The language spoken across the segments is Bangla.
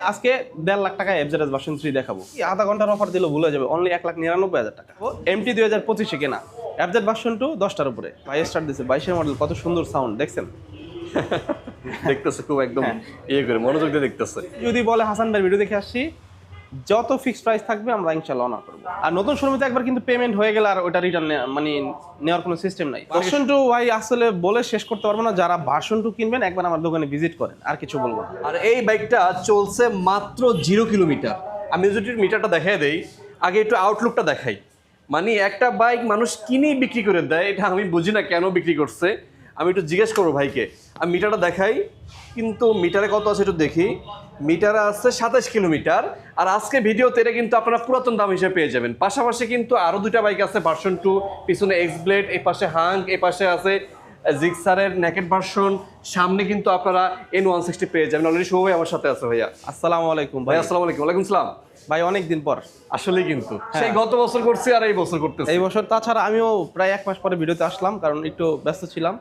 আজকে দেড় লাখ টাকা এফজেড ভার্সন থ্রি দেখাবো। কি আধা ঘণ্টার অফার দিলে ভুলে যাবে। অনলি এক লাখ নিরানব্বই হাজার টাকা। এমটি দুই হাজার পঁচিশে কেনা। এফজেড ভার্সন টু দশটার উপরে। বাইশ স্টার দিচ্ছে বাইশের মডেল কত সুন্দর সাউন্ড দেখছেন? দেখতেছে খুব একদম হ্যাঁ। ইয়ে করে মনোযোগ দিয়ে দেখতেছে। যদি বলে হাসান ভাই ভিডিও দেখে আসছি। যত ফিক্সড প্রাইস থাকবে আমরা ইনশাল্লাহ অনার করব। আর নতুন শোরুমে একবার কিন্তু পেমেন্ট হয়ে গেলে আর ওটা রিটার্ন মানে নেওয়ার কোনো সিস্টেম নাই। ভার্সন টু ভাই আসলে বলে শেষ করতে পারব না যারা ভার্সন টু কিনবেন একবার আমার দোকানে ভিজিট করেন আর কিছু বলব না। আর এই বাইকটা চলছে মাত্র জিরো কিলোমিটার আমি যদি মিটারটা দেখাই দেই আগে একটু আউটলুকটা দেখাই। মানে একটা বাইক মানুষ কিনেই বিক্রি করে দেয় এটা আমি বুঝি না কেন বিক্রি করছে। আমি একটু জিজ্ঞেস করব ভাইকে। আমি মিটারটা দেখাই। কিন্তু মিটারে কত আছে একটু দেখি। মিটারে আছে সাতাশ কিলোমিটার। আর আজকে ভিডিওতে এটা কিন্তু আপনারা পুরাতন দাম হিসেবে পেয়ে যাবেন। পাশাপাশি কিন্তু আরও দুটা বাইক আছে ভার্সন টু পিছনে এক্স ব্লেড এই পাশে হাঙ্ক এই পাশে আছে জিক্সারের নেকেট ভার্সন সামনে কিন্তু আপনারা এন ওয়ান সিক্সটি পেয়ে যাবেন। অলরেডি ভাই আমার সাথে আছে ভাইয়া। আসসালামু আলাইকুম ভাই। আসসালামু আলাইকুম। ওয়ালাইকুম সালাম। ভাই অনেক দিন পর। আসলেই কিন্তু। সেই গত বছর করছি আর এই বছর করতেছি। এই বছর তাছাড়া আমিও প্রায় এক মাস পরে ভিডিওতে আসলাম কারণ একটু ব্যস্ত ছিলাম।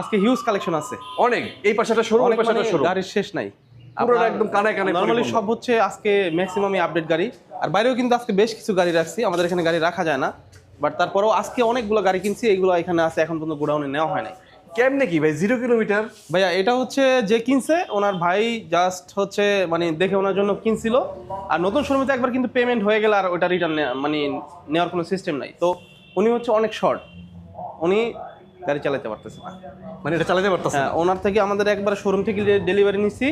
আজকে হিউজ কালেকশন আছে। অনেক। এই পাশে একটা শোরুম এই পাশে মানে একটা শোরুম গাড়ির শেষ নাই। পুরোটা একদম কানায় কানায় নর্মালি সব হচ্ছে আজকে ম্যাক্সিমামই আপডেট গাড়ি। আর বাইরেও কিন্তু আজকে বেশ কিছু গাড়ি রাখছি। আমাদের এখানে গাড়ি রাখা যায় না। বাট তারপরেও আজকে অনেকগুলো গাড়ি কিনছি। এইগুলো এখানে আছে এখন পর্যন্ত গোডাউনে নেওয়া হয় নাই। কেমনে কি ভাই? জিরো কিলোমিটার ভাইয়া এটা হচ্ছে যে কিনছে ওনার ভাই জাস্ট হচ্ছে মানে দেখে ওনার জন্য কিনছিল। আর নতুন শোরুমে একবার কিন্তু পেমেন্ট হয়ে গেলে আর ওটা রিটার্ন মানে নেওয়ার কোনো সিস্টেম নাই। তো উনি হচ্ছে অনেক শর্ট উনি গাড়ি চালাতে পারতেছে না। মানে এটা চালাতে পারতেছে হ্যাঁ ওনার থেকে আমাদের একবার শোরুম থেকে ডেলিভারি নিচ্ছি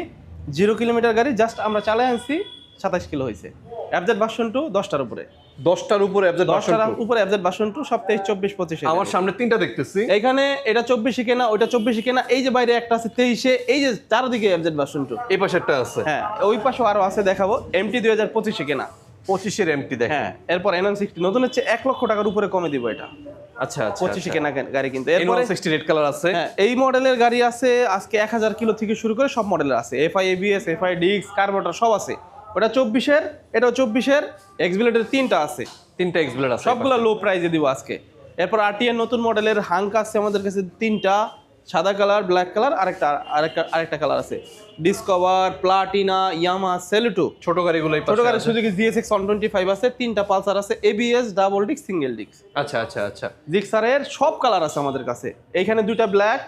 জিরো কিলোমিটার গাড়ি জাস্ট আমরা চালাই আনছি সাতাশ কিলো হয়েছে অ্যাবজেড ভার্সন টু দশটার উপরে। দশটার উপরে অ্যাবজেট দশটার উপরে ভার্সন টু সব তেইশ চব্বিশ পঁচিশে আমার সামনে তিনটা দেখতেছি। এইখানে এটা চব্বিশে কেনা ওইটা চব্বিশে কেনা এই যে বাইরে একটা আছে তেইশে এই যে চারদিকে অ্যাবজেড ভার্সন টু এই পাশে একটা আছে। হ্যাঁ ওই পাশেও আরও আছে দেখাবো এমটি দুই হাজার পঁচিশে কেনা। পঁচিশের এমটি দেখেন। হ্যাঁ এরপর এনএন সিক্সটি নতুন হচ্ছে এক লক্ষ টাকার উপরে কমে দিব এটা। আচ্ছা আচ্ছা পঁচিশে কেনা গাড়ি কিন্তু। এরপরে সিক্সটি রেড কালার আছে। হ্যাঁ এই মডেলের গাড়ি আছে আজকে এক হাজার কিলো থেকে শুরু করে সব মডেলের আছে। এফআই এবিএস এফআই ডিক্স কার্বোটার সব আছে। ওটা চব্বিশের এটাও চব্বিশের এক্সবিলেটের তিনটা আছে। তিনটা এক্সপ্লেট আছে সবগুলো লো প্রাইজে দিব আজকে। এরপর আরটিএর নতুন মডেলের হাঙ্ক আছে আমাদের কাছে তিনটা। সাদা কালার ব্ল্যাক কালার আরেকটা আরেকটা আরেকটা কালার আছে। ডিসকভার প্লাটিনা ইয়ামা সেলুটু ছোট গাড়িগুলো এই ছোট গাড়ি। সুযোগ জিএসএক্স ওয়ান টোয়েন্টি ফাইভ আছে তিনটা পালসার আছে এবিএস ডাবল ডিক্স সিঙ্গেল ডিক্স আচ্ছা আচ্ছা আচ্ছা। জিক্সারের সব কালার আছে আমাদের কাছে। এইখানে দুইটা ব্ল্যাক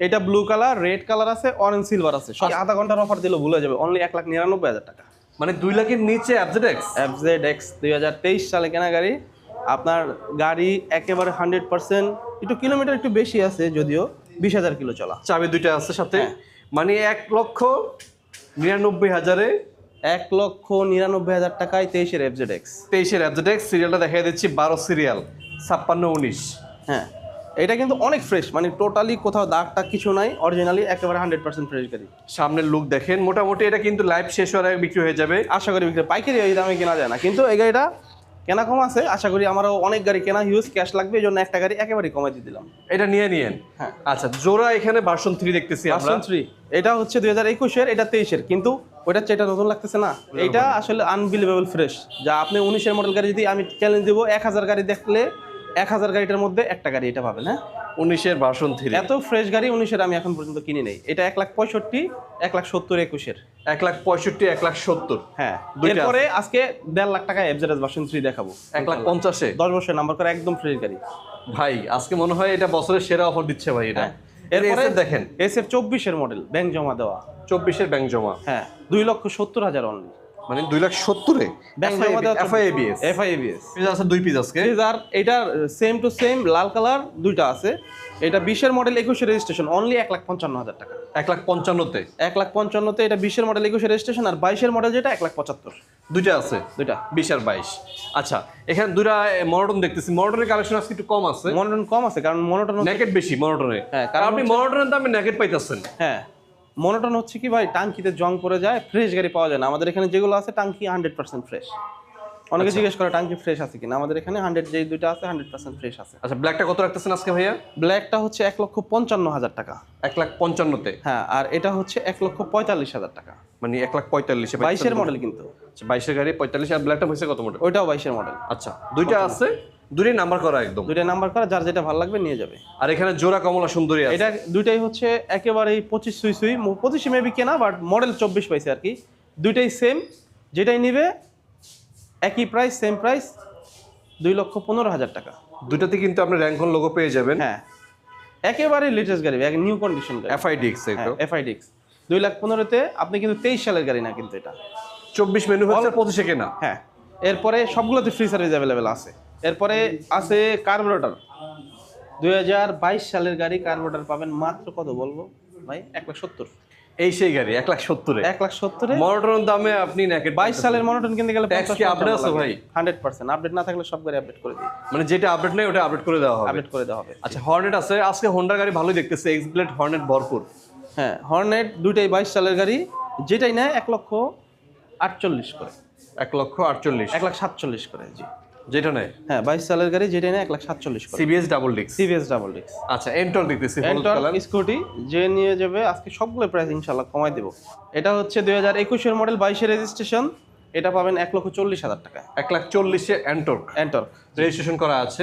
এটা ব্লু কালার রেড কালার আছে অরেঞ্জ সিলভার আছে। সব আধা ঘণ্টার অফার দিলে ভুলে যাবে। অনলি এক লাখ নিরানব্বই হাজার টাকা। মানে দুই লাখের নিচে অ্যাবজেট এক্স এফজেড এক্স দুই হাজার তেইশ সালে কেনা গাড়ি আপনার গাড়ি একেবারে হান্ড্রেড পার্সেন্ট একটু কিলোমিটার একটু বেশি আছে যদিও। বিশ হাজার কিলো চলা। চাবি দুইটা আছে সাথে। হ্যাঁ। মানে এক লক্ষ নিরানব্বই হাজারে এক লক্ষ নিরানব্বই হাজার টাকায় তেইশের এফজেড এক্স তেইশের এক্স সিরিয়ালটা দেখাই দিচ্ছি বারো সিরিয়াল ছাপ্পান্ন উনিশ। হ্যাঁ। এটা কিন্তু অনেক ফ্রেশ মানে টোটালি কোথাও দাগ টাগ কিছু নাই অরিজিনালি একেবারে হান্ড্রেড পার্সেন্ট ফ্রেশ গাড়ি। সামনের লুক দেখেন মোটামুটি এটা কিন্তু লাইভ শেষ হওয়ার আগে বিক্রি হয়ে যাবে। আশা করি বিক্রি পাইকারি এই দামে কেনা যায় না কিন্তু এই গাড়িটা কেনা কম আছে আশা করি আমারও অনেক গাড়ি কেনা হিউজ ক্যাশ লাগবে এই জন্য একটা গাড়ি একেবারে কমাই দিয়ে দিলাম। এটা নিয়ে নিয়েন? হ্যাঁ। আচ্ছা জোড়া এখানে ভার্সন থ্রি দেখতেছি ভার্সন থ্রি এটা হচ্ছে দুই হাজার একুশের এটা তেইশের কিন্তু ওইটা চেয়ে এটা নতুন লাগতেছে না। এটা আসলে আনবিলিভেবল ফ্রেশ যা আপনি উনিশের মডেল গাড়ি যদি আমি চ্যালেঞ্জ দেবো এক হাজার গাড়ি দেখলে এক হাজার গাড়িটার মধ্যে একটা গাড়ি এটা পাবেন হ্যাঁ? উনিশের ভার্সন থ্রি এত ফ্রেশ গাড়ি উনিশের আমি এখন পর্যন্ত কিনি নেই। এটা এক লাখ পঁয়ষট্টি এক লাখ সত্তর একুশের। এক লাখ পঁয়ষট্টি এক লাখ সত্তর। হ্যাঁ। এরপরে আজকে দেড় লাখ টাকা এফজেড ভার্সন থ্রি দেখাবো। এক লাখ পঞ্চাশে। দশ বছর নাম্বার করে একদম ফ্রেশ গাড়ি। ভাই আজকে মনে হয় এটা বছরের সেরা অফার দিচ্ছে ভাই এটা। এরপরে এরপরে দেখেন। এস এফ চব্বিশের মডেল ব্যাংক জমা দেওয়া। চব্বিশের ব্যাংক জমা। হ্যাঁ। দুই লক্ষ সত্তর হাজার অনলি মানে দুই লাখ সত্তরে? এফআইএবিএস এফআইএবিএস আছে দুই পিস। আজকে? আর এটার সেম টু সেম লাল কালার দুইটা আছে। এটা বিশের মডেল একুশের রেজিস্ট্রেশন অনলি এক লাখ পঞ্চান্ন হাজার টাকা। এক লাখ পঞ্চান্নতে? এক লাখ পঞ্চান্নতে এটা বিশের মডেল একুশের রেজিস্ট্রেশন আর বাইশের মডেল যেটা এক লাখ পঁচাত্তর। দুইটা আছে? দুইটা। বিশ আর বাইশ। আচ্ছা এখানে দুইটা মনোটন দেখতেছি। মনোটনের কালেকশন আজকে একটু কম আছে। মনোটন কম আছে কারণ মনোটন নেকেট বেশি মনোটনে হ্যাঁ, কারণ কারণ আপনি মনোটনের দামে নেকেট পাইতেছেন। হ্যাঁ। মনোটন হচ্ছে কি ভাই টাঙ্কিতে জং পড়ে যায় ফ্রেশ গাড়ি পাওয়া যায় না। আমাদের এখানে যেগুলো আছে টাঙ্কি হান্ড্রেড পার্সেন্ট ফ্রেশ অনেকে জিজ্ঞেস করে টাঙ্কি ফ্রেশ আছে কিনা? আমাদের এখানে হান্ড্রেড যে দুইটা আছে হান্ড্রেড পার্সেন্ট ফ্রেশ আছে। আচ্ছা ব্ল্যাকটা কত রাখতেছেন আজকে ভাইয়া? ব্ল্যাকটা হচ্ছে এক লক্ষ পঞ্চান্ন হাজার টাকা। এক লাখ পঞ্চান্নতে? হ্যাঁ আর এটা হচ্ছে এক লক্ষ পঁয়তাল্লিশ হাজার টাকা। মানে এক লাখ পঁয়তাল্লিশে বাইশের মডেল কিন্তু। আচ্ছা বাইশের গাড়ি পঁয়তাল্লিশ আর ব্ল্যাকটা হয়েছে কত মডেল ওইটাও বাইশের মডেল আচ্ছা দুইটা আছে? দুটোই নাম্বার করা একদম। দুইটা নাম্বার করা যার যেটা ভালো লাগবে নিয়ে যাবে। আর এখানে জোড়া কমলা সুন্দরী আছে। এটা দুইটাই হচ্ছে একেবারেই পঁচিশ সুই সুই পঁচিশে মেবি কেনা বাট মডেল চব্বিশ পাইছে আর কি। দুইটাই সেম যেটাই নিবে একই প্রাইস সেম প্রাইস দুই লক্ষ পনেরো হাজার টাকা। দুটাতে কিন্তু আপনি র্যাঙ্কন লোগো পেয়ে যাবেন। হ্যাঁ। একেবারে লেটেস্ট গাড়ি এক নিউ কন্ডিশন গাড়ি। এফআইডিক্স হ্যাঁ এফআইডিক্স দুই লাখ পনেরোতে আপনি কিন্তু তেইশ সালের গাড়ি না কিন্তু এটা। চব্বিশ মেনু হচ্ছে পঁচিশে কেনা। হ্যাঁ। এরপরে সবগুলোতে ফ্রি সার্ভিস অ্যাভেলেবেল আছে। এরপরে আছে কার্বোরেটর দুই হাজার বাইশ সালের গাড়ি কার্বোরেটর পাবেন মাত্র কত বলব ভাই? এক লাখ সত্তর। এই সেই গাড়ি এক লাখ সত্তরে। এক লাখ সত্তরে? মনোটন দামে আপনি নাকি বাইশ সালের মনোটন কিনতে গেলে update আছে ভাই? Hundred percent. আপডেট না থাকলে সব গাড়ি আপডেট করে দিই। মানে যেটা আপডেট নেই ওটা আপডেট করে দেওয়া হবে। আপডেট করে দেওয়া হবে। আচ্ছা হর্নেট আছে। আজকে হোন্ডা গাড়ি ভালোই দেখতেছে। এক্স ব্লেড হর্নেট ভরপুর। হ্যাঁ হর্নেট দুইটাই বাইশ সালের গাড়ি। যেটাই নেয় এক লক্ষ আটচল্লিশ করে। এক লক্ষ আটচল্লিশ। এক লাখ সাতচল্লিশ করে জি। যেটা নেই হ্যাঁ বাইশ সালের গাড়ি যেটাই নেয় এক লাখ সাতচল্লিশ সিবিএস ডাবল ডিক্স সিভিএস ডাবল ডিক্স আচ্ছা এন্টর দেখতেছি এন্টর স্কুটি যে নিয়ে যাবে আজকে সবগুলো প্রাইস ইনশাল্লাহ কমাই দেবো। এটা হচ্ছে দুই হাজার একুশের মডেল বাইশের রেজিস্ট্রেশন এটা পাবেন এক লক্ষ চল্লিশ হাজার টাকায় এক লাখ চল্লিশে এন্টর এন্টর রেজিস্ট্রেশন করা আছে।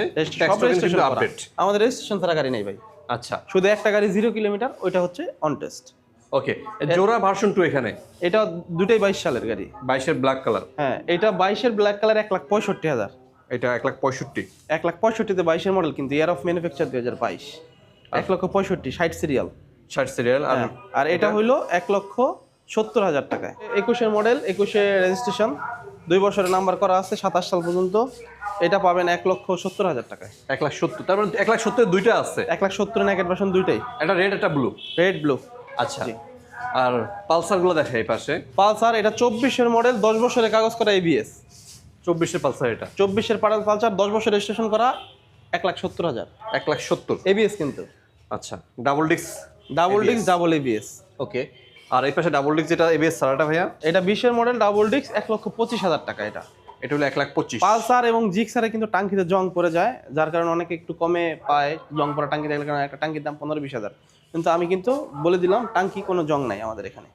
আপডেট আমাদের রেজিস্ট্রেশন ছাড়া গাড়ি নেই ভাই। আচ্ছা। শুধু একটা গাড়ি জিরো কিলোমিটার ওইটা হচ্ছে অন টেস্ট ওকে জোড়া ভার্সন টু এখানে? এটা দুটাই বাইশ সালের গাড়ি। বাইশের ব্ল্যাক কালার হ্যাঁ এটা বাইশের ব্ল্যাক কালার এক লাখ পঁয়ষট্টি হাজার। এটা এক লাখ পঁয়ষট্টি। এক লাখ পঁয়ষট্টিতে বাইশের মডেল কিন্তু ইয়ার অফ ম্যানুফ্যাকচার দুই হাজার বাইশ। এক লক্ষ পঁয়ষট্টি ষাট সিরিয়াল ষাট সিরিয়াল আর আর এটা হইল এক লক্ষ সত্তর হাজার টাকায়। একুশের মডেল একুশে রেজিস্ট্রেশন দুই বছরের নাম্বার করা আছে সাতাশ সাল পর্যন্ত। এটা পাবেন এক লক্ষ সত্তর হাজার টাকায়। এক লাখ সত্তর তারপর এক লাখ সত্তর দুইটা আছে? এক লাখ সত্তর নেকেট ভার্সন দুইটাই। একটা রেড একটা ব্লু রেড ব্লু আচ্ছা। আর পালসারগুলো দেখা এই পাশে। পালসার এটা চব্বিশের মডেল দশ বছরের কাগজ করা এবিএস চব্বিশের পালসার এটা। চব্বিশের পাড়াল পালসার দশ বছর রেজিস্ট্রেশন করা এক লাখ সত্তর হাজার। এক লাখ সত্তর? এবিএস কিন্তু। আচ্ছা ডাবল ডিক্স double disc double ABS okay আর এই পাশে ডাবল ডিক্স যেটা এবিএস সারাটা ভাইয়া? এটা বিশের মডেল ডাবল ডিস্ক এক লক্ষ পঁচিশ হাজার টাকা এটা। এটা হলো এক লাখ পঁচিশ। পালসার এবং জিক্সারে কিন্তু টাঙ্কিতে জং পড়ে যায় যার কারণে অনেকে একটু কমে পায় জং পড়া টাঙ্কি দেখলে কারণ একটা টাঙ্কির দাম পনেরো বিশ হাজার। কিন্তু আমি কিন্তু বলে দিলাম টাঙ্কি কোনো জং নাই আমাদের এখানে।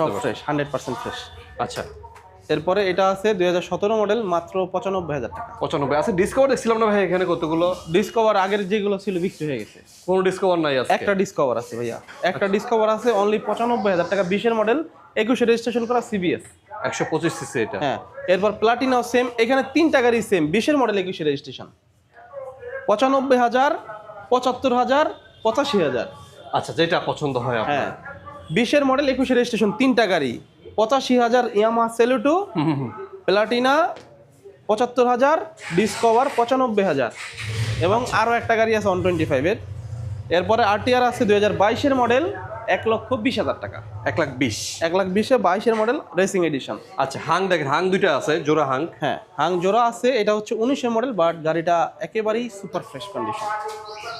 সব ফ্রেশ হান্ড্রেড পার্সেন্ট ফ্রেশ আচ্ছা এরপরে এটা আছে দুই হাজার সতেরো মডেল মাত্র পঁচানব্বই হাজার টাকা। পঁচানব্বই। আচ্ছা ডিসকাউন্ট দেখছিলাম না ভাই এখানে কতগুলো? ডিসকভার আগের যেগুলো ছিল বিক্রি হয়ে গেছে। কোনো ডিসকভার নাই আজকে? একটা ডিসকভার আছে ভাইয়া। একটা ডিসকভার আছে অনলি পঁচানব্বই হাজার টাকা বিশের মডেল একুশে রেজিস্ট্রেশন করা সিবিএস একশো পঁচিশ সিসি এটা। হ্যাঁ এরপর প্লাটিনাও সেম এখানে তিনটা গাড়ি সেম বিশের মডেল একুশে রেজিস্ট্রেশন পঁচানব্বই হাজার পঁচাত্তর হাজার পঁচাশি হাজার। আচ্ছা যেটা পছন্দ হয় হ্যাঁ বিশের মডেল একুশে রেজিস্ট্রেশন তিনটা গাড়ি পঁচাশি হাজার ইয়ামা সেলুটু। প্লাটিনা পঁচাত্তর হাজার ডিসকভার পঁচানব্বই হাজার। এবং আরও একটা গাড়ি আছে ওয়ান টোয়েন্টি ফাইভের। এরপরে আরটিআর আছে দুই হাজার বাইশের মডেল এক লক্ষ বিশ হাজার টাকা। এক লাখ বিশ। এক লাখ বিশে বাইশের মডেল রেসিং এডিশন। আচ্ছা হাং দেখেন হাং দুইটা আছে জোড়া হাং। হ্যাঁ হাং জোড়া আছে এটা হচ্ছে উনিশের মডেল বাট গাড়িটা একেবারেই সুপার ফ্রেশ কন্ডিশন।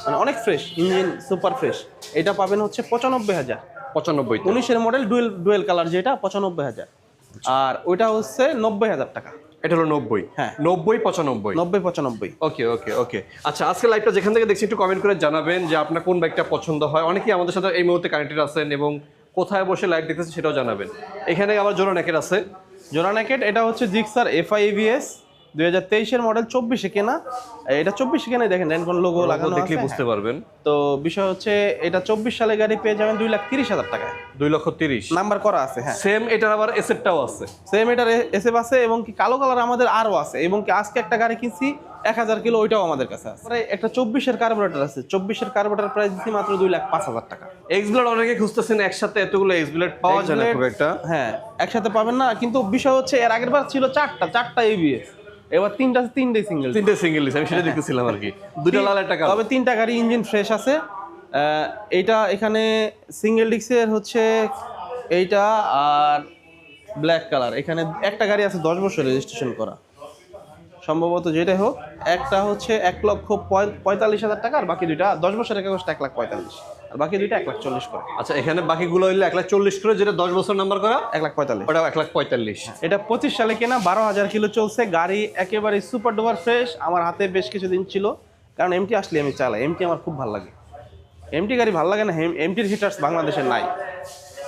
মানে অনেক ফ্রেশ ইঞ্জিন সুপার ফ্রেশ। এটা পাবেন হচ্ছে পঁচানব্বই হাজার। পঁচানব্বই উনিশের মডেল ডুয়েল ডুয়েল কালার যেটা পঁচানব্বই হাজার। আর ওইটা হচ্ছে নব্বই হাজার টাকা। এটা হলো নব্বই। হ্যাঁ। নব্বই পঁচানব্বই। নব্বই পঁচানব্বই। ওকে ওকে ওকে। আচ্ছা আজকে লাইভটা যেখান থেকে দেখছি একটু কমেন্ট করে জানাবেন যে আপনার কোন বাইকটা পছন্দ হয়। অনেকেই আমাদের সাথে এই মুহূর্তে কানেক্টেড আছেন এবং কোথায় বসে লাইভ দেখতেছেন সেটাও জানাবেন। এখানে আবার জোড়া নেকের আছে। জোড়া ন্যাকেট এটা হচ্ছে জিক্সার এফআই এভিএস দুই হাজার তেইশের মডেল চব্বিশে কেনা। এটা চব্বিশে কেনা দেখেন রেনকন লোগো লাগানো দেখলে বুঝতে হ্যাঁ। পারবেন। তো বিষয় হচ্ছে এটা চব্বিশ সালে গাড়ি পেয়ে যাবেন দুই লাখ তিরিশ হাজার টাকায়। দুই লক্ষ তিরিশ। নাম্বার করা আছে হ্যাঁ। সেম এটার আবার এসেটটাও আছে। সেম এটার এসএফ আছে এবং কি কালো কালার আমাদের আরও আছে এবং কি আজকে একটা গাড়ি কিনছি এক হাজার কিলো ওইটাও আমাদের কাছে আছে। একটা চব্বিশের কার্বোরেটর আছে। চব্বিশের কার্বোরেটর প্রাইস দিচ্ছি মাত্র দুই লাখ পাঁচ হাজার টাকা। এক্স ব্লেড অনেকে খুঁজতেছেন একসাথে এতগুলো এক্স ব্লেড পাওয়া যায় না খুব একটা। হ্যাঁ একসাথে পাবেন না কিন্তু বিষয় হচ্ছে এর আগের বার ছিল চারটা চারটা এবিএস এবার তিনটা তিনটে সিঙ্গেল তিনটে সিঙ্গেল আমি সেটা দেখতেছিলাম আর কি। দুইটা লাল একটা তবে তিনটা গাড়ি ইঞ্জিন ফ্রেশ আছে। এইটা এখানে সিঙ্গেল ডিক্সের হচ্ছে এইটা আর ব্ল্যাক কালার এখানে একটা গাড়ি আছে দশ বছর রেজিস্ট্রেশন করা। সম্ভবত যেটাই হোক একটা হচ্ছে এক লক্ষ পঁয়- পঁয়তাল্লিশ হাজার টাকা আর বাকি দুইটা দশ বছরের কাগজটা এক লাখ পঁয়তাল্লিশ। বাকি দুইটা এক লাখ চল্লিশ করে। আচ্ছা এখানে বাকিগুলো হইলে এক লাখ চল্লিশ করে যেটা দশ বছর নাম্বার করা? এক লাখ পঁয়তাল্লিশ। ওটা এক লাখ পঁয়তাল্লিশ। এটা পঁচিশ সালে কেনা বারো হাজার কিলো চলছে গাড়ি একেবারে সুপার ডুপার ফ্রেশ আমার হাতে বেশ কিছুদিন ছিল। কারণ এমটি আসলে আমি চালাই এমটি আমার খুব ভালো লাগে। এমটি গাড়ি ভালো লাগে না এমটির হিটার্স বাংলাদেশে নাই।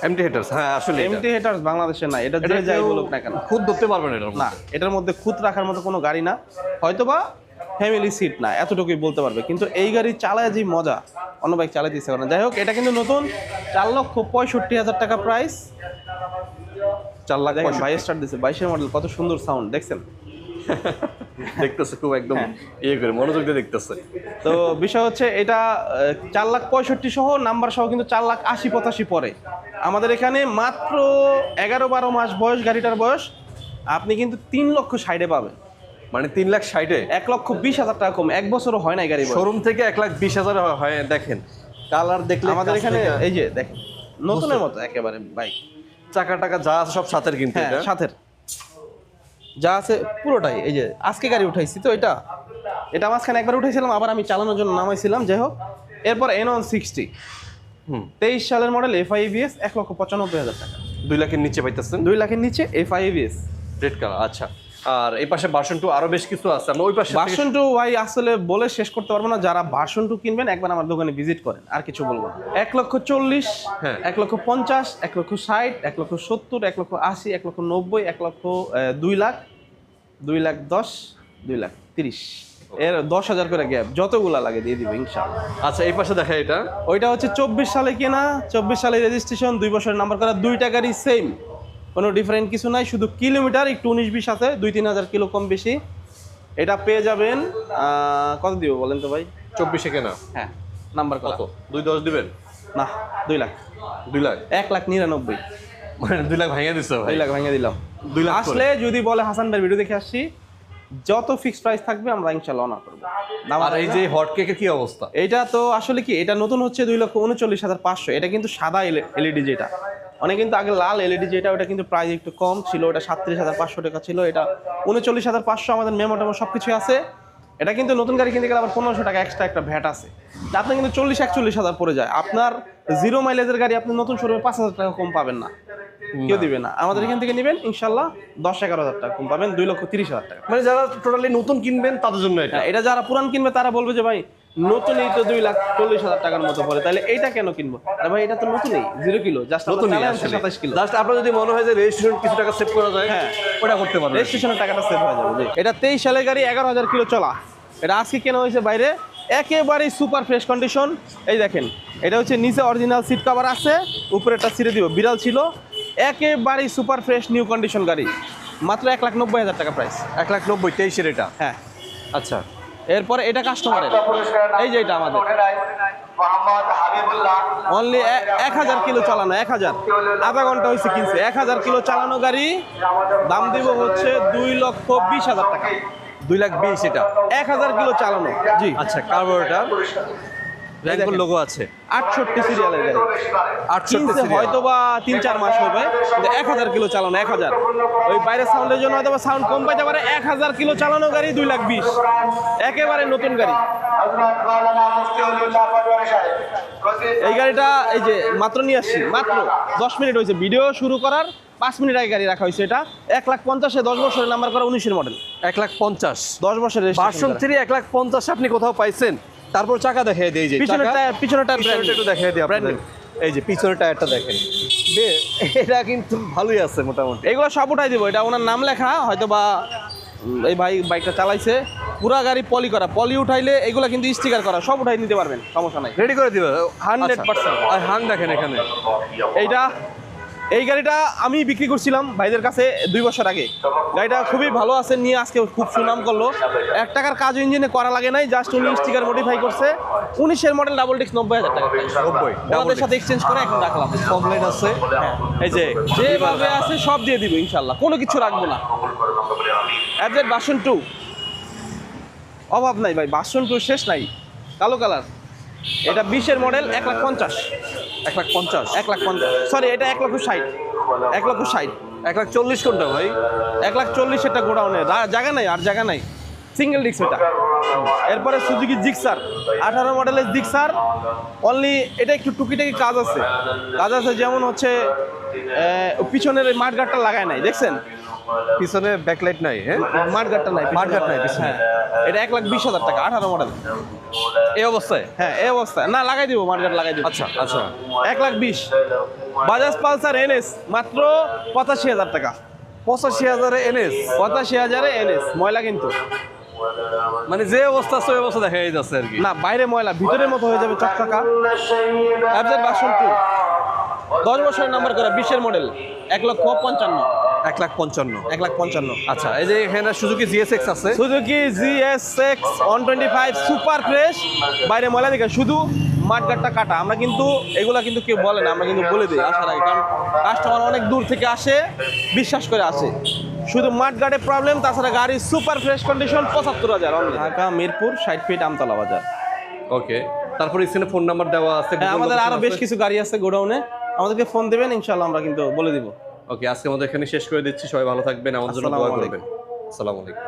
এমটি হেটার্স হ্যাঁ আসলে এমটি হিটার্স বাংলাদেশে নাই এটা যে যাই বলুক না কেন। খুদ ধরতে পারবেন এটা না এটার মধ্যে খুদ রাখার মতো কোনো গাড়ি না। হয়তোবা ফ্যামিলি সিট না এতটুকুই বলতে পারবে। কিন্তু এই গাড়ি চালায় যে মজা অন্য বাইক চালাতে ইচ্ছে করে না যাই হোক এটা কিন্তু নতুন চার লক্ষ পঁয়ষট্টি হাজার টাকা প্রাইস চার লাখ। ভাই স্টার্ট দিছে বাইশের মডেল কত সুন্দর সাউন্ড দেখছেন? দেখতেছে খুব একদম হ্যাঁ। ইয়ে করে মনোযোগ দিয়ে দেখতেছে। তো বিষয় হচ্ছে এটা চার লাখ পঁয়ষট্টি সহ নাম্বার সহ কিন্তু চার লাখ আশি পঁচাশি পরে। আমাদের এখানে মাত্র এগারো বারো মাস বয়স গাড়িটার বয়স। আপনি কিন্তু তিন লক্ষ সাইডে পাবেন। মানে তিন লাখ ষাটে? এক লক্ষ বিশ হাজার টাকা কম। এক বছরও হয় নাই গাড়ি। শোরুম থেকে এক লাখ বিশ হাজার হয় দেখেন। কালার দেখলে আমাদের এখানে এই যে দেখেন। নতুনের মতো একেবারে বাইক চাকা টাকা যা আছে সব সাথের কিন্তু হ্যাঁ। সাথের। যা আছে পুরোটাই। এই যে আজকে গাড়ি উঠাইছি তো এটা। এটা মাঝখানে একবার উঠাইছিলাম আবার আমি চালানোর জন্য নামাইছিলাম। যাই হোক এরপর এন ওয়ান সিক্সটি হুম। তেইশ সালের মডেল এফ আই বিএস এক লক্ষ পঁচানব্বই হাজার টাকা। দুই লাখের নিচে পাইতেছেন? দুই লাখের নিচে F I BS red colour আচ্ছা। আর এই পাশে ভার্সন টু আরও বেশ কিছু আছে। আমরা ওই পাশে ভার্সন টু ভাই আসলে বলে শেষ করতে পারব না। যারা ভার্সন টু কিনবেন একবার আমার দোকানে ভিজিট করেন আর কিছু বলব না। এক লক্ষ চল্লিশ হ্যাঁ। এক লক্ষ পঞ্চাশ এক লক্ষ ষাট এক লক্ষ সত্তর এক লক্ষ আশি এক লক্ষ নব্বই এক লক্ষ দুই লাখ দুই লাখ দশ দুই লাখ তিরিশ। এর দশ হাজার করে গ্যাপ যতগুলা লাগে দিয়ে দিবে ইনশাল্লাহ আচ্ছা এই পাশে দেখা এটা। ওইটা হচ্ছে চব্বিশ সালে কেনা চব্বিশ সালে রেজিস্ট্রেশন দুই বছরের নাম্বার করা দুই টাকারই সেম। কোনো ডিফারেন্ট কিছু নাই শুধু কিলোমিটার একটু উনিশ বিশ আছে দুই তিন হাজার কিলো কম বেশি। এটা পেয়ে যাবেন কত দিব বলেন তো ভাই? চব্বিশে কেনা। হ্যাঁ নাম্বার কত? দুই দশ দিবেন? না দুই লাখ। দুই লাখ? এক লাখ নিরানব্বই। মানে দুই লাখ ভাঙিয়ে দিচ্ছে ভাই। দুই লাখ ভেঙে দিলাম। দুই লাখ। আসলে যদি বলে হাসান ভাই ভিডিও দেখে আসছি যত ফিক্সড প্রাইস থাকবে আমরা ইনশাল্লাহ অনার করব। আর এই যে হট কেকের কি অবস্থা? এটা তো আসলে কি এটা নতুন হচ্ছে দুই লক্ষ উনচল্লিশ হাজার পাঁচশো এটা কিন্তু সাদা এলইডি যেটা। অনেক কিন্তু আগে লাল এলইডি যেটা, ওটা কিন্তু প্রাইস একটু কম ছিল, ওটা সাতত্রিশ হাজার পাঁচশো টাকা ছিল, এটা উনচল্লিশ হাজার পাঁচশো, আমাদের মেমো টেমো সব কিছু আছে। এটা কিন্তু নতুন গাড়ি কিনতে গেলে আবার পনেরোশো টাকা এক্সট্রা একটা ভ্যাট আছে। আপনার কিন্তু চল্লিশ একচল্লিশ হাজার পড়ে যায়। আপনার জিরো মাইলেজের গাড়ি আপনি নতুন শোরুমে পাঁচ হাজার টাকা কম পাবেন না। কেউ দিবে না। আমাদের এখান থেকে নেবেন ইনশাল্লাহ দশ এগারো হাজার টাকা কম পাবেন দুই লক্ষ তিরিশ হাজার টাকা। মানে যারা টোটালি নতুন কিনবেন তাদের জন্য এটা। হ্যাঁ, এটা যারা পুরান কিনবে তারা বলবে যে ভাই নতুন এই তো দুই লাখ চল্লিশ হাজার টাকার মতো পড়ে। তাহলে এইটা কেন কিনবো? আরে ভাই এটা তো নতুনই জিরো কিলো জাস্ট নতুন নতুন সাতাশ কিলো। জাস্ট আপনার যদি মনে হয় যে রেজিস্ট্রেশন কিছু টাকা সেভ করা যায় হ্যাঁ। ওটা করতে পারবেন। রেজিস্ট্রেশনের টাকাটা সেভ হয়ে যাবে এটা তেইশ সালের গাড়ি এগারো হাজার কিলো চলা। এটা আজকে কেনা হয়েছে বাইরে একেবারেই সুপার ফ্রেশ কন্ডিশন এই দেখেন এটা হচ্ছে নিচে অরিজিনাল সিট কভার আছে উপরে একটা ছিঁড়ে দিব। বিড়াল ছিল একেবারেই সুপার ফ্রেশ নিউ কন্ডিশন গাড়ি। মাত্র এক লাখ নব্বই হাজার টাকা প্রাইস এক লাখ নব্বই তেইশের এটা? হ্যাঁ। আচ্ছা। এরপরে এটা কাস্টমারের এই যে এটা আমাদের। অনলি এক হাজার কিলো চালানো এক হাজার। আধা ঘণ্টা হয়েছে কিনছে। এক হাজার কিলো চালানো গাড়ি দাম দিব হচ্ছে দুই লক্ষ বিশ হাজার টাকা। দুই লাখ বিশ এটা? এক হাজার কিলো চালানো জি। আচ্ছা কার্বোরেটার র্যাঙ্কোর লোগো আছে। আটষট্টি সিরিয়ালের গাড়ি। আটষট্টি হয়তো বা তিন চার মাস হবে। এক হাজার কিলো চালানো এক হাজার। ওই বাইরের সাউন্ডের জন্য হয়তো বা সাউন্ড কম পাইতে পারে। এক হাজার কিলো চালানো গাড়ি দুই লাখ বিশ। একেবারে নতুন গাড়ি। এই গাড়িটা এই যে মাত্র নিয়ে আসছি। মাত্র দশ মিনিট হয়েছে। ভিডিও শুরু করার পাঁচ মিনিট আগে গাড়ি রাখা হয়েছে এটা। এক লাখ পঞ্চাশে দশ বছরের নাম্বার করা উনিশের মডেল এক লাখ পঞ্চাশ। দশ বছরের ভার্সন থ্রি এক লাখ পঞ্চাশ আপনি কোথাও পাইছেন? তারপর চাকা দেখিয়ে দিই যে পিছনের টায়ার পিছনের টায়ার একটু দেখিয়ে দিই আপনাদের। এই যে পিছনের টায়ারটা দেখেন। বে এটা কিন্তু ভালোই আছে মোটামুটি। এগুলো সব উঠাই দিব এটা ওনার নাম লেখা হয়তো বা এই ভাই বাইকটা চালাইছে। পুরা গাড়ি পলি করা পলি উঠাইলে এগুলো কিন্তু স্টিকার করা সব উঠাই নিতে পারবেন সমস্যা নাই। রেডি করে দিবে? 100% আর হাং দেখেন এখানে। এইটা এই গাড়িটা আমি বিক্রি করছিলাম ভাইদের কাছে দুই বছর আগে। গাড়িটা খুবই ভালো আছে নিয়ে আজকে খুব সুনাম করল। এক টাকার কাজ ইঞ্জিনে করা লাগে নাই জাস্ট উনি স্টিকার মডিফাই করছে। উনিশের মডেল ডাবল ডিক্স নব্বই হাজার টাকা নব্বই সাথে এক্সচেঞ্জ করে এখন রাখলাম কমপ্লেন আছে। এই যে যেভাবে আছে সব দিয়ে দিব ইনশাল্লাহ কোনো কিছু রাখব না। অ্যাবজেট বাসন টু অভাব নাই ভাই বাসন টু শেষ নাই কালো কালার এটা বিশের মডেল এক লাখ পঞ্চাশ। এক লাখ পঞ্চাশ? এক লাখ পঞ্চাশ। সরি এটা এক লক্ষ ষাট। এক লক্ষ ষাট। এক লাখ চল্লিশ কোনটা ভাই? এক লাখ চল্লিশ এটা গোডাউনে। জায়গা নাই আর জায়গা নাই। সিঙ্গেল ডিস্ক এটা। এরপরে সুজুকি জিক্সার আঠারো মডেলের জিক্সার অনলি এটা একটু টুকিটাকি কাজ আছে। কাজ আছে যেমন হচ্ছে পিছনের এই মাঠগাটটা লাগায় নাই দেখছেন? পিছনে ব্যাকলাইট নাই হ্যাঁ? মাঠগাটটা নাই মাঠগাট নাই পিছনে। হ্যাঁ। এটা এক লাখ বিশ হাজার টাকা আঠারো মডেল এই অবস্থায়? হ্যাঁ এই অবস্থায়। না লাগাই দিব মাঠগাট লাগাই দিব। আচ্ছা আচ্ছা। এক লাখ বিশ। বাজাজ পালসার এনএস মাত্র পঁচাশি হাজার টাকা। পঁচাশি হাজারে এনএস পঁচাশি হাজারে এনএস ময়লা কিন্তু। মানে যে অবস্থা ওই অবস্থা দেখা যাচ্ছে আর কি। না বাইরে ময়লা ভিতরের মতো হয়ে যাবে চকচকা। অ্যাবজেট বাসন টু দশ বছরের নাম্বার করা বিশের মডেল এক লক্ষ পঞ্চান্ন। এক লাখ পঞ্চান্ন। এক লাখ পঞ্চান্ন। আচ্ছা এই যে এখানে সুজুকি জিএসএক্স আছে। Suzuki GSX one twenty five super fresh বাইরে ময়লা দেখে শুধু মাঠগাটটা কাটা। আমরা কিন্তু এগুলা কিন্তু কেউ বলে না আমরা কিন্তু বলে দিই আসার আগে। কারণ কাস্টমার অনেক দূর থেকে আসে বিশ্বাস করে আসে। শুধু মাঠগাটে প্রবলেম তাছাড়া গাড়ি সুপার ফ্রেশ কন্ডিশন পঁচাত্তর হাজার ঢাকা মিরপুর ষাট ফিট আমতলা বাজার। ওকে তারপরে স্ক্রিনে ফোন নাম্বার দেওয়া আছে হ্যাঁ আমাদের আরও বেশ কিছু গাড়ি আছে গোডাউনে। আমাদেরকে ফোন দেবেন ইনশাল্লাহ আমরা কিন্তু বলে দিব। ওকে আজকে আমাদের এখানে শেষ করে দিচ্ছি। সবাই ভালো থাকবেন আমাদের জন্য দোয়া। করবেন। আসসালামু আলাইকুম।